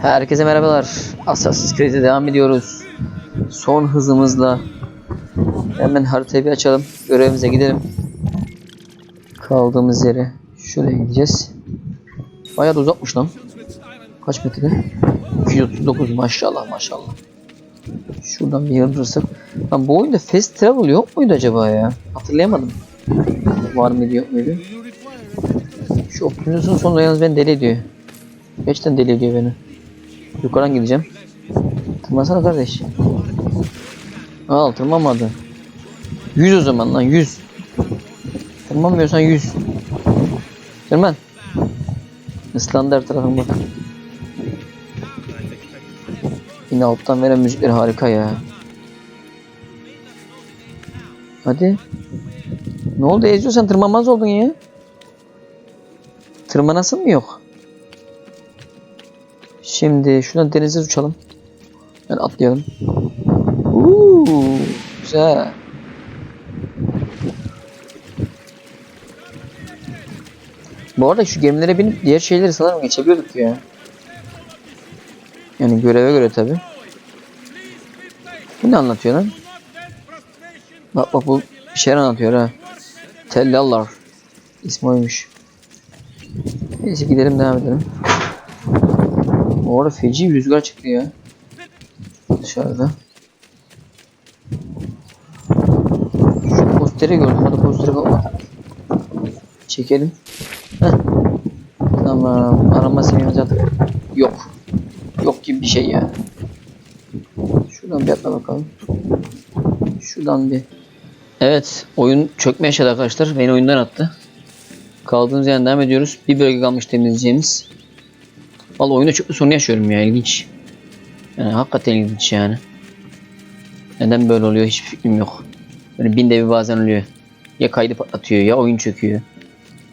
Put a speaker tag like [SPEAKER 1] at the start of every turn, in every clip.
[SPEAKER 1] Herkese merhabalar. Assassin's Creed'e devam ediyoruz. Son hızımızla hemen haritayı bir açalım. Görevimize gidelim. Kaldığımız yere şuraya gideceğiz. Bayağı da uzakmış lan. Kaç metre? 239 maşallah maşallah. Şuradan bir yıldırırsak. Lan bu oyunda fast travel yok muydu acaba ya? Hatırlayamadım. Var mıydı yok muydu? Şu okyanusun sonunda yalnız beni deli ediyor. Gerçekten deli ediyor beni. Yukarıdan gideceğim. Tırmansana kardeş. Al tırmanmadı. 100 o zaman lan 100. Tırmanmıyorsan 100. Tırman. Islandı her tarafın bak. Yine alttan veren müzikler harika ya. Hadi. Ne oldu Ezio sen tırmanmaz oldun ya. Tırmanasın mı yok? Şimdi şuradan denize uçalım. Yani atlayalım. Uuu, güzel. Bu arada şu gemilere binip diğer şeyleri sanırım geçebiliyorduk ya. Yani göreve göre tabi. Bu ne anlatıyor lan? Bak bak bu bir şeyler anlatıyor ha. Tellallar. İsmi oymuş. Neyse gidelim devam edelim. Bu arada feci bir rüzgar çıktı ya. Dışarıda. Şu posteri gördüm. Hadi posteri kapat. Çekelim. Heh. Tamam. Arama seviyemizi attık. Yok. Yok gibi bir şey ya. Şuradan bir atla bakalım. Şuradan bir. Evet. Oyun çökme yaşadı arkadaşlar. Beni oyundan attı. Kaldığımız yerden devam ediyoruz. Bir bölge kalmış temizleyeceğimiz. Vallahi oyunda çok sorun yaşıyorum ya ilginç. Yani hakikaten ilginç yani. Neden böyle oluyor hiçbir fikrim yok. Böyle binde bir bazen oluyor. Ya kaydı patlatıyor ya oyun çöküyor.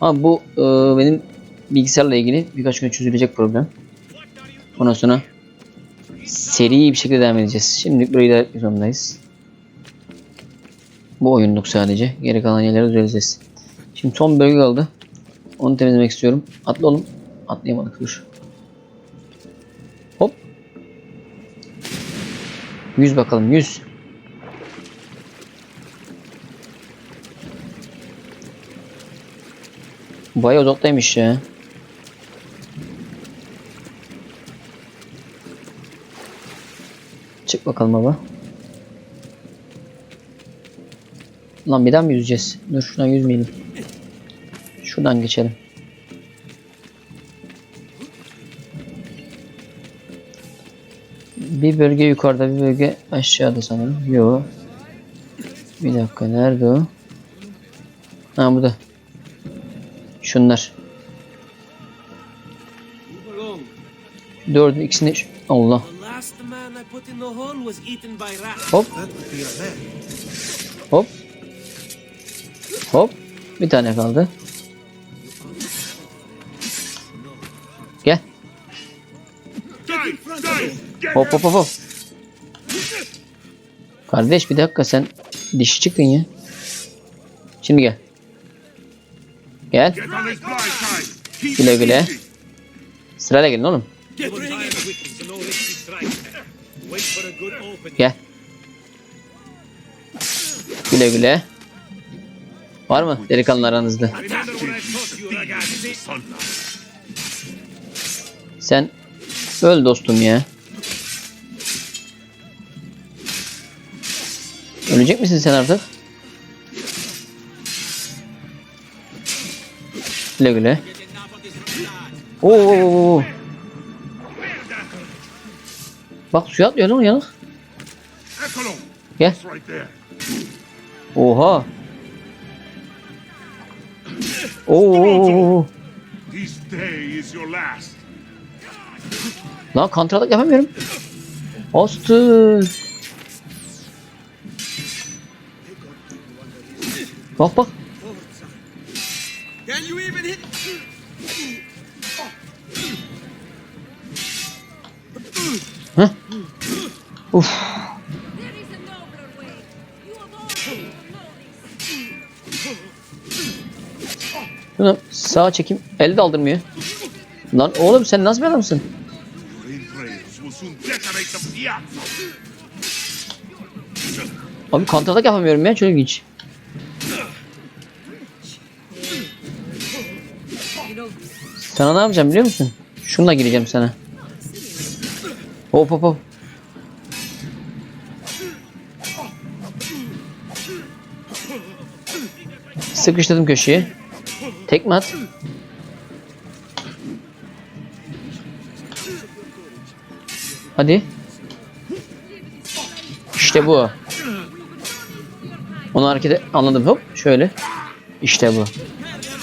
[SPEAKER 1] Ama bu e, benim bilgisayarla ilgili birkaç gün çözülecek problem. Ondan sonra seri bir şekilde devam edeceğiz. Şimdi burayı da etmek zorundayız. Bu oyunluk sadece. Geri kalan yerleri düzelteceğiz. Şimdi son bölge kaldı. Onu temizlemek istiyorum. Atla oğlum. Atlayamadık dur. 100 bakalım 100. Bayağı uzaktaymış ya. Çık bakalım baba. Lan bir daha mı yüzeceğiz? Dur şuradan yüzmeyelim. Şuradan geçelim. Bir bölge yukarıda bir bölge aşağıda sanırım. Yo. Bir dakika nerede o? Ha burada. Şunlar. Dördü ikisini Allah. Hop. Hop. Hop. Bir tane kaldı. Hop hop hop hop. Kardeş bir dakika sen dişi çıktın ya. Şimdi gel. Gel. Güle güle. Sırayla gelin oğlum. Gel. Güle güle. Var mı delikanlı aranızda? Sen öl dostum ya. Ölecek misin sen artık? Güle güle. Oo. Bak suya atlıyor lan yanık. Gel. Oha. Oo. Lan kontralık yapamıyorum. Astı. Bak bak.
[SPEAKER 2] Can you even hit?
[SPEAKER 1] Uf.
[SPEAKER 3] Know this.
[SPEAKER 1] Şunu sağa çekeyim. El de aldırmıyor. Lan oğlum sen nasıl bir adamsın? Abi kantatak yapamıyorum ya çok ilginç. Sana ne yapacağım biliyor musun? Şununla gireceğim sana. Hop hop hop. Sıkıştırdım köşeye. Tekme at. Hadi. İşte bu. Onu harekete anladım hop şöyle. İşte bu.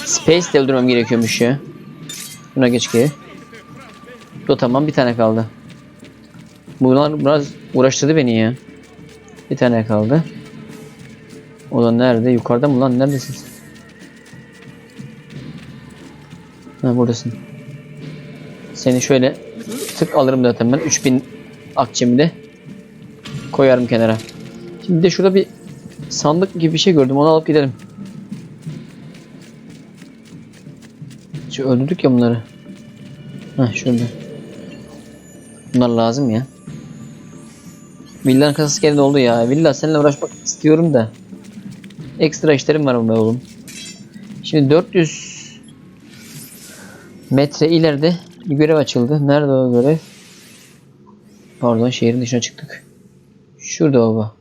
[SPEAKER 1] Space de öldürmem gerekiyormuş ya. Buna geç geri. Bu tamam bir tane kaldı. Bunlar biraz uğraştırdı beni ya. Bir tane kaldı. O da nerede? Yukarıda mı lan? Neredesin? Ha buradasın. Seni şöyle tık alırım zaten ben. 3000 akçemi de koyarım kenara. Şimdi de şurada bir sandık gibi bir şey gördüm. Onu alıp gidelim. Şu öldürdük ya bunları. Heh şurada. Bunlar lazım ya. Villanın kasası geri doldu ya. Villa seninle uğraşmak istiyorum da. Ekstra işlerim var be oğlum. Şimdi 400 metre ileride bir görev açıldı. Nerede o görev? Pardon şehrin dışına çıktık. Şurada baba.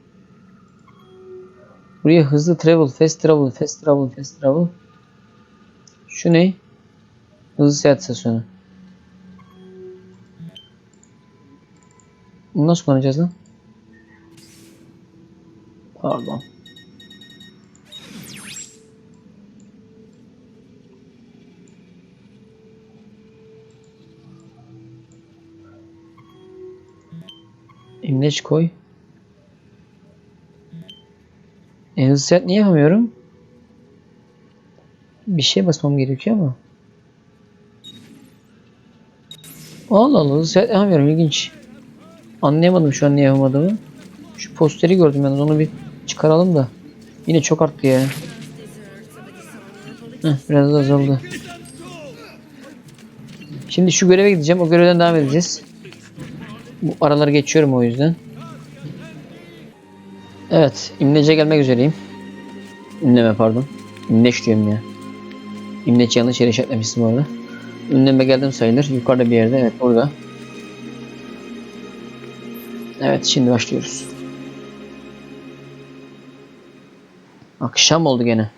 [SPEAKER 1] Buraya hızlı travel, fast travel, fast travel, fast travel. Şu ne? Hızlı seyahat istasyonu. Bunu nasıl kullanacağız lan? Pardon. İmleç koy. E, hızlı seyahat niye yapamıyorum? Bir şey basmam gerekiyor ama. Allah Allah seyahat yapamıyorum ilginç. Anlayamadım şu an niye yapamadığımı. Şu posteri gördüm yalnız onu bir çıkaralım da. Yine çok arttı ya. Heh, biraz da azaldı. Şimdi şu göreve gideceğim. O görevden devam edeceğiz. Bu araları geçiyorum o yüzden. Evet. İmlece gelmek üzereyim. Ünleme pardon. İmleç diyorum ya. İmleç yanlış yere işaretlemiştim bu arada. Ünleme geldim sayılır. Yukarıda bir yerde. Evet burada. Evet şimdi başlıyoruz. Akşam oldu gene.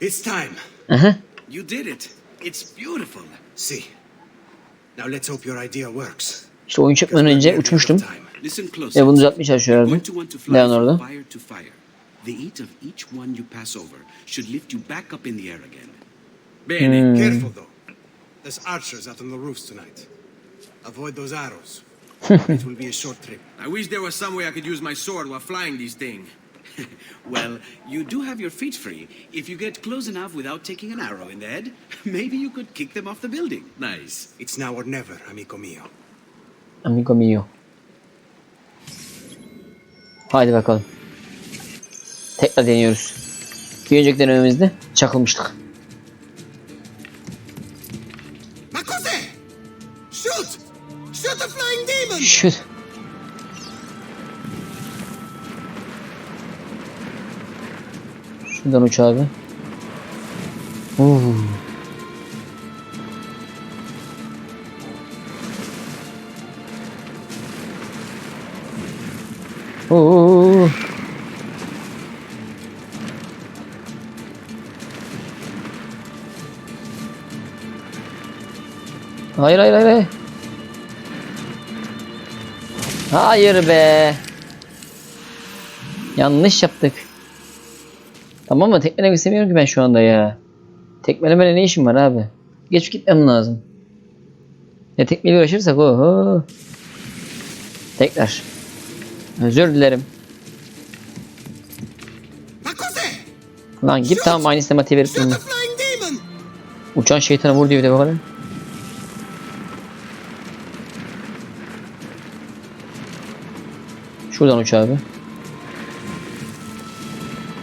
[SPEAKER 4] It's time.
[SPEAKER 1] Aha.
[SPEAKER 4] You did it. It's beautiful. See. Now let's hope your idea works.
[SPEAKER 1] İşte oyun çıkmadan önce uçmuştum. Ve bunu düzeltmeye
[SPEAKER 4] to fly
[SPEAKER 1] Leonardo.
[SPEAKER 4] The heat of each one you pass over should lift you back up in the air again. Bene. Hmm.
[SPEAKER 5] Careful though. There's archers out on the roofs tonight. Avoid those arrows. it will be a short trip.
[SPEAKER 6] I wish there was some way I could use my sword while flying these things.
[SPEAKER 4] Well, you do have your feet free. If you get close enough without taking an arrow in the head, maybe you could kick them off the building.
[SPEAKER 6] Nice.
[SPEAKER 5] It's now or never, amigo mio.
[SPEAKER 1] Amigo mio. Haydi bakalım. Tekrar deniyoruz. Bir önceki denememizde çakılmıştık. Şu. Şuradan uç abi. Oo. Oo. Hayır hayır hayır. hayır. Hayır be. Yanlış yaptık. Tamam mı? Tekmelemek istemiyorum ki ben şu anda ya. Tekmelemene ne işim var abi? Geç gitmem lazım. Ne tekmeyle uğraşırsak oho. Tekrar. Özür dilerim. Lan git tamam aynı sistematiği verip durma. Uçan şeytana vur diyor bir de bakalım. Şuradan uç abi.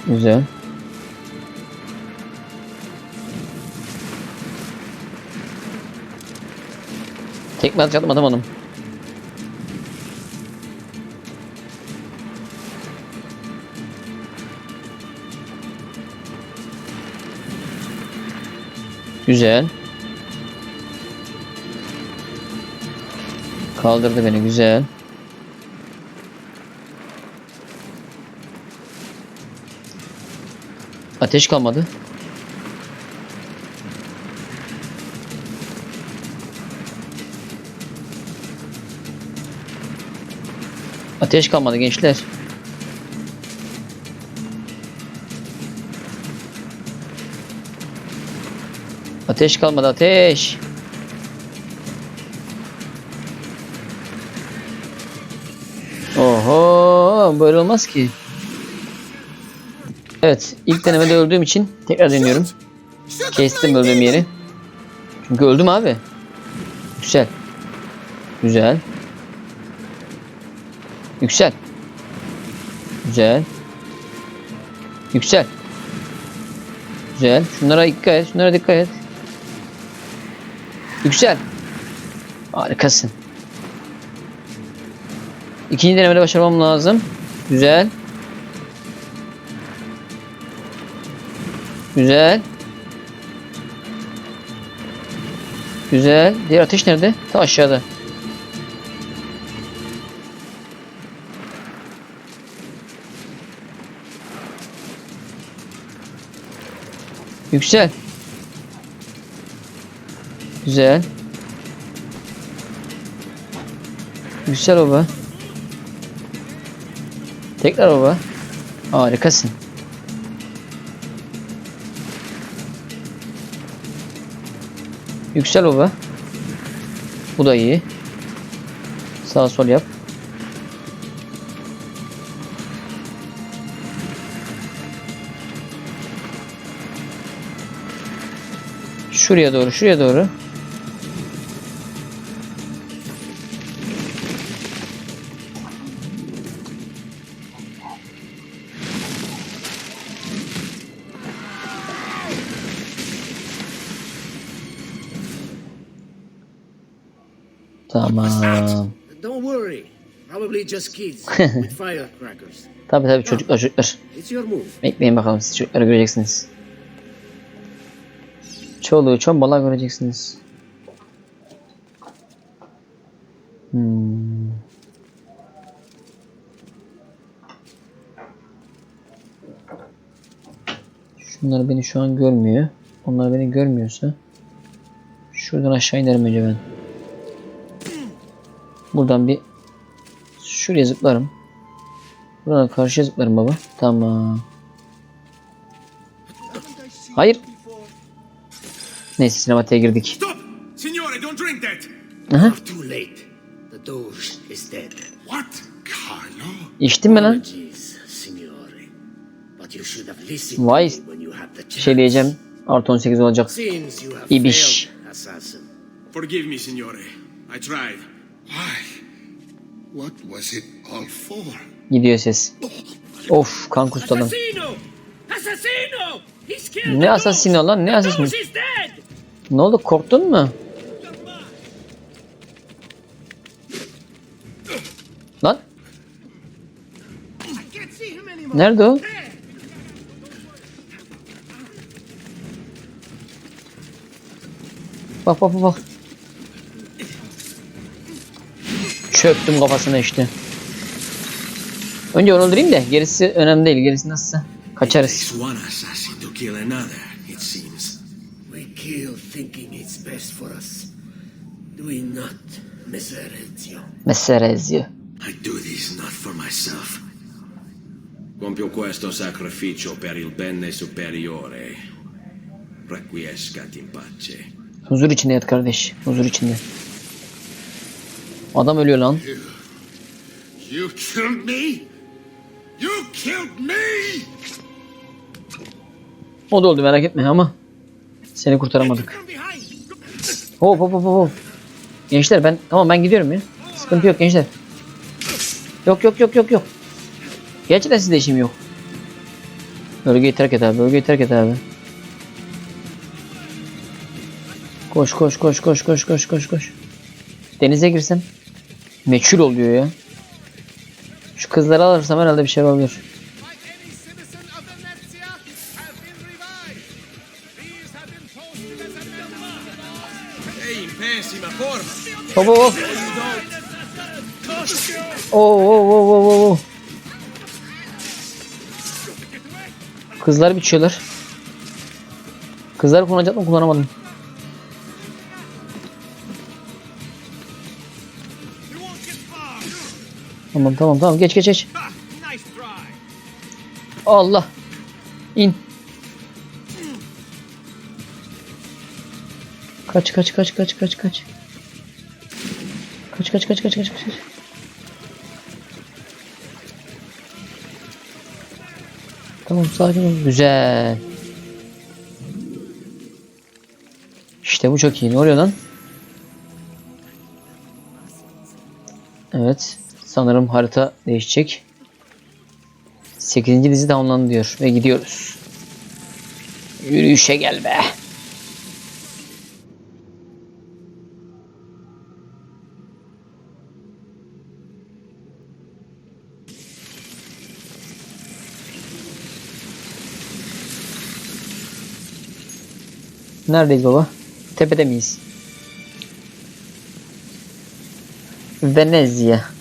[SPEAKER 1] Güzel. Tek Tekme atacaktım atamadım. Güzel. Kaldırdı beni güzel. Ateş kalmadı. Ateş kalmadı gençler. Ateş kalmadı ateş. Oho böyle olmaz ki. Evet ilk denemede öldüğüm için tekrar deniyorum. Kestim öldüğüm yeri. Çünkü öldüm abi. Güzel. Güzel. Yüksel. Güzel. Yüksel. Güzel. Şunlara dikkat et. Şunlara dikkat et. Yüksel. Harikasın. İkinci denemede başarmam lazım. Güzel. Güzel. Güzel. Diğer ateş nerede? Ta aşağıda. Yüksel. Güzel. Yüksel baba. Tekrar baba. Harikasın. Yüksel baba. Bu da iyi. Sağ sol yap. Şuraya doğru, şuraya doğru. Tamam.
[SPEAKER 7] Don't worry. Probably just kids with firecrackers.
[SPEAKER 1] Tabi tabi çocuklar çocuklar.
[SPEAKER 7] It's your move.
[SPEAKER 1] Bekleyin bakalım siz çocukları göreceksiniz. Çoluğu çombala göreceksiniz. Hmm. Şunlar beni şu an görmüyor. Onlar beni görmüyorsa şuradan aşağı inerim önce ben. Buradan bir şuraya zıplarım. Buradan karşıya zıplarım baba. Tamam. Hayır. Neyse sinematiğe girdik.
[SPEAKER 6] Stop! Signore, don't drink that!
[SPEAKER 1] Aha.
[SPEAKER 7] Too late. The Doge is dead.
[SPEAKER 6] What? Carlo?
[SPEAKER 1] İçtin mi lan? Vay. şey diyeceğim. Artı 18 olacak. İbiş.
[SPEAKER 6] Forgive me, signore. I tried.
[SPEAKER 8] Why? What was it all for?
[SPEAKER 1] Gidiyor ses. Of kan kustadım. Ne asasino lan ne asasino? Ne oldu korktun mu? Lan nerede o? Bak bak bak bak. Çöktüm kafasına işte. Önce onu öldüreyim de gerisi önemli değil. Gerisi nasılsa kaçarız.
[SPEAKER 6] Takes one assassin to kill another, it seems.
[SPEAKER 7] We kill thinking it's best for us. Do we not, Messer Ezio?
[SPEAKER 1] Mesele eziyor.
[SPEAKER 6] I do this not for myself. Compio questo sacrificio per il bene superiore. Requiescat in pace.
[SPEAKER 1] Huzur içinde yat kardeş. Huzur içinde. Adam ölüyor lan.
[SPEAKER 8] You killed me? You killed me?
[SPEAKER 1] O da öldü merak etme ama seni kurtaramadık. Hop hop hop hop. Gençler ben tamam ben gidiyorum ya. Sıkıntı yok gençler. Yok yok yok yok yok. Gerçekten sizde işim yok. Bölgeyi terk et abi. Bölgeyi terk et abi. Koş koş koş koş koş koş koş koş. Denize girsem meçhul oluyor ya. Şu kızları alırsam herhalde bir şey olabilir. Hop hop hop. Oo, oo, oo, oo, oo. Kızlar biçiyorlar. Kızlar kullanacak mı kullanamadım. Tamam tamam tamam geç geç geç. Allah. İn. Kaç kaç kaç kaç kaç kaç. Kaç kaç kaç kaç kaç kaç. Tamam sakin ol. Güzel. İşte bu çok iyi. Ne oluyor lan? Evet. Sanırım harita değişecek. 8. dizi tamamlandı diyor ve gidiyoruz. Yürüyüşe gel be. Neredeyiz baba? Tepede miyiz? Venezia.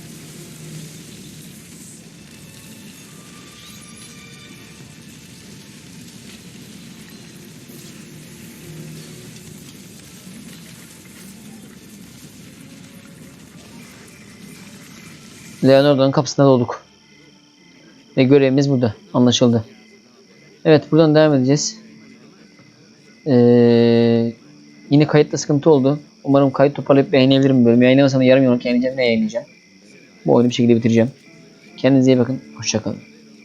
[SPEAKER 1] Leonardo'nun kapısına dolduk. Ve görevimiz burada. Anlaşıldı. Evet buradan devam edeceğiz. Ee, yine kayıtta sıkıntı oldu. Umarım kayıt toparlayıp yayınlayabilirim bölümü. Yayınlamasam da yarım yoluk yayınlayacağım. Ne yayınlayacağım? Bu oyunu bir şekilde bitireceğim. Kendinize iyi bakın. Hoşçakalın.